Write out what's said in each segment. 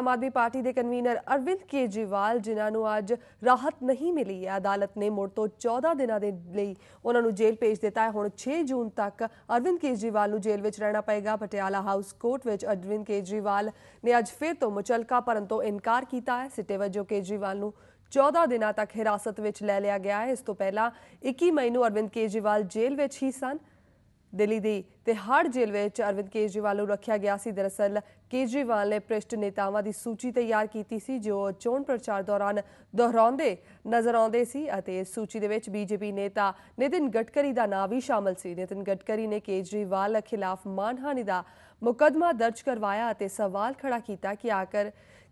ਆਮ Aadmi party ਦੇ convener Arvind Kejriwal, ਜਿਨ੍ਹਾਂ ਨੂੰ ਅੱਜ ਰਾਹਤ ਨਹੀਂ ਮਿਲੀ। ਹੈ ਅਦਾਲਤ ਨੇ ਮੁੜ ਤੋਂ 14 ਦਿਨਾਂ ਦੇ ਲਈ ਉਹਨਾਂ ਨੂੰ ਜੇਲ੍ਹ ਭੇਜ ਦਿੱਤਾ ਹੈ। ਹੁਣ 6 ਜੂਨ ਤੱਕ ਅਰਵਿੰਦ ਕੇਜਰੀਵਾਲ ਨੂੰ ਜੇਲ੍ਹ ਵਿੱਚ ਰਹਿਣਾ ਪਏਗਾ। ਪਟਿਆਲਾ ਹਾਊਸ ਕੋਰਟ ਵਿੱਚ ਅਰਵਿੰਦ ਕੇਜਰੀਵਾਲ ਨੇ ਅੱਜ ਫਿਰ ਤੋਂ ਮੁਚਲਕਾ ਭਰਨ ਤੋਂ ਇਨਕਾਰ ਕੀਤਾ ਹੈ। ਸਿੱਟੇ ਵਜੋਂ ਕੇਜਰੀਵਾਲ ਨੂੰ 14 ਦਿਨਾਂ ਤੱਕ ਹਿਰਾਸਤ ਵਿੱਚ ਲੈ ਲਿਆ ਗਿਆ ਹੈ। ਇਸ ਤੋਂ ਪਹਿਲਾਂ 21 ਮਈ ਨੂੰ ਅਰਵਿੰਦ ਕੇਜਰੀਵਾਲ ਜੇਲ੍ਹ ਵਿੱਚ ਹੀ ਸਨ। ਦਿੱਲੀ ਦੀ ਤਿਹਾੜ ਜੇਲ੍ਹ ਵਿੱਚ ਅਰਵਿੰਦ ਕੇਜਰੀਵਾਲ ਨੂੰ ਰੱਖਿਆ ਗਿਆ ਸੀ। ਦਰਅਸਲ ਕੇਜਰੀਵਾਲ ਨੇ ਭ੍ਰਿਸ਼ਟ ਨੇਤਾਵਾਂ ਦੀ ਸੂਚੀ ਤਿਆਰ ਕੀਤੀ ਸੀ, ਜੋ ਚੋਣ ਪ੍ਰਚਾਰ ਦੌਰਾਨ ਦੁਹਰਾਉਂਦੇ ਨਜ਼ਰ ਆਉਂਦੇ ਸੀ ਅਤੇ ਇਸ ਸੂਚੀ ਦੇ ਵਿੱਚ ਬੀਜੇਪੀ ਨੇਤਾ ਨਿਤਿਨ ਗਡਕਰੀ ਦਾ ਨਾਂ ਵੀ ਸ਼ਾਮਲ ਸੀ। ਨਿਤਿਨ ਗਡਕਰੀ ਨੇ ਕੇਜਰੀਵਾਲ ਖਿਲਾਫ ਮਾਨਹਾਨੀ ਦਾ ਮੁਕੱਦਮਾ ਦਰਜ ਕਰਵਾਇਆ ਅਤੇ ਸਵਾਲ ਖੜਾ ਕੀਤਾ ਕਿ ਆਖਰ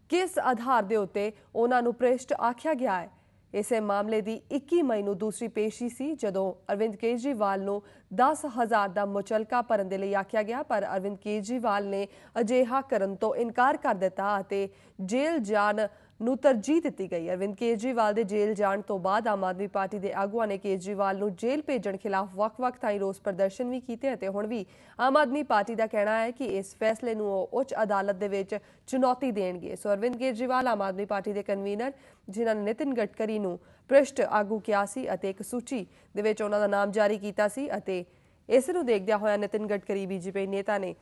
ਕਿਸ ਆਧਾਰ ਦੇ ਉੱਤੇ ਉਹਨਾਂ ਨੂੰ ਭ੍ਰਿਸ਼ਟ ਆਖਿਆ ਗਿਆ ਹੈ। ਇਸੇ ਮਾਮਲੇ ਦੀ 21 ਮਈ ਨੂੰ ਦੂਸਰੀ ਪੇਸ਼ੀ ਸੀ, ਜਦੋਂ ਅਰਵਿੰਦ ਕੇਜਰੀਵਾਲ ਨੂੰ 10000 ਦਾ ਮੁਚਲਕਾ ਭਰਨ ਦੇ ਲਈ ਆਖਿਆ ਗਿਆ, ਪਰ ਅਰਵਿੰਦ ਕੇਜਰੀਵਾਲ ਨੇ ਅਜਿਹਾ ਕਰਨ ਤੋਂ ਇਨਕਾਰ ਕਰ ਦਿੱਤਾ ਅਤੇ ਜੇਲ੍ਹ ਜਾਣ ਨੂੰ ਤਰਜੀਹ ਦਿੱਤੀ ਗਈ। ਅਰਵਿੰਦ ਕੇਜਰੀਵਾਲ ਦੇ ਜੇਲ੍ਹ ਜਾਣ ਤੋਂ ਬਾਅਦ ਆਮ ਆਦਮੀ ਪਾਰਟੀ ਦੇ ਆਗੂਆਂ ਨੇ ਕੇਜਰੀਵਾਲ ਨੂੰ ਜੇਲ੍ਹ ਭੇਜਣ ਖਿਲਾਫ ਵੱਖ-ਵੱਖ ਥਾਈਂ ਰੋਸ ਪ੍ਰਦਰਸ਼ਨ ਵੀ ਕੀਤੇ ਅਤੇ ਹੁਣ ਵੀ ਆਮ ਆਦਮੀ ਪਾਰਟੀ ਦਾ ਕਹਿਣਾ ਹੈ ਕਿ ਇਸ ਫੈਸਲੇ ਨੂੰ ਉਹ ਉੱਚ ਅਦਾਲਤ ਦੇ ਵਿੱਚ ਚੁਣੌਤੀ ਦੇਣਗੇ। ਸੋ ਅਰਵਿੰਦ ਕੇਜਰੀਵਾਲ ਆਮ ਆਦਮੀ ਪਾਰਟੀ ਦੇ ਕਨਵੀਨਰ, ਜਿਨ੍ਹਾਂ ਨੇ ਨਿਤਿਨ ਗਡਕਰੀ ਨੂੰ ਭ੍ਰਿਸ਼ਟ ਆਗੂ ਕਿਹਾ ਸੀ ਅਤੇ ਇੱਕ ਸੂਚੀ ਦੇ ਵਿੱਚ ਉਹਨਾਂ ਦਾ ਨਾਮ ਜਾਰੀ ਕੀਤਾ ਸੀ ਅਤੇ ਇਸ ਨੂੰ ਦੇਖਦਿਆਂ ਹੋਇਆ ਨਿਤਿਨ ਗਡਕਰੀ, ਬੀਜੇਪੀ ਨੇਤਾ ਨੇ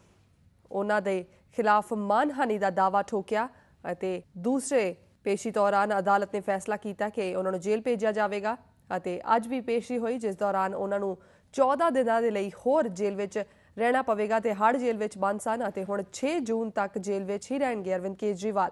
ਉਹਨਾਂ ਦੇ ਖਿਲਾਫ ਮਾਨਹਾਨੀ ਦਾ ਦਾਵਾ ਠੋਕਿਆ ਅਤੇ ਦੂਸਰੇ ਪੇਸ਼ੀ ਦੌਰਾਨ ਅਦਾਲਤ ਨੇ ਫੈਸਲਾ ਕੀਤਾ ਕਿ ਉਹਨਾਂ ਨੂੰ ਜੇਲ੍ਹ ਭੇਜਿਆ ਜਾਵੇਗਾ ਅਤੇ ਅੱਜ ਵੀ ਪੇਸ਼ੀ ਹੋਈ, ਜਿਸ ਦੌਰਾਨ ਉਹਨਾਂ ਨੂੰ 14 ਦਿਨਾਂ ਦੇ ਲਈ ਹੋਰ ਜੇਲ੍ਹ ਵਿੱਚ ਰਹਿਣਾ ਪਵੇਗਾ ਤੇ ਹੜ ਜੇਲ੍ਹ ਵਿੱਚ ਬੰਦ ਸਨ ਅਤੇ ਹੁਣ 6 ਜੂਨ ਤੱਕ ਜੇਲ੍ਹ ਵਿੱਚ ਹੀ ਰਹਿਣਗੇ ਅਰਵਿੰਦ ਕੇਜਰੀਵਾਲ।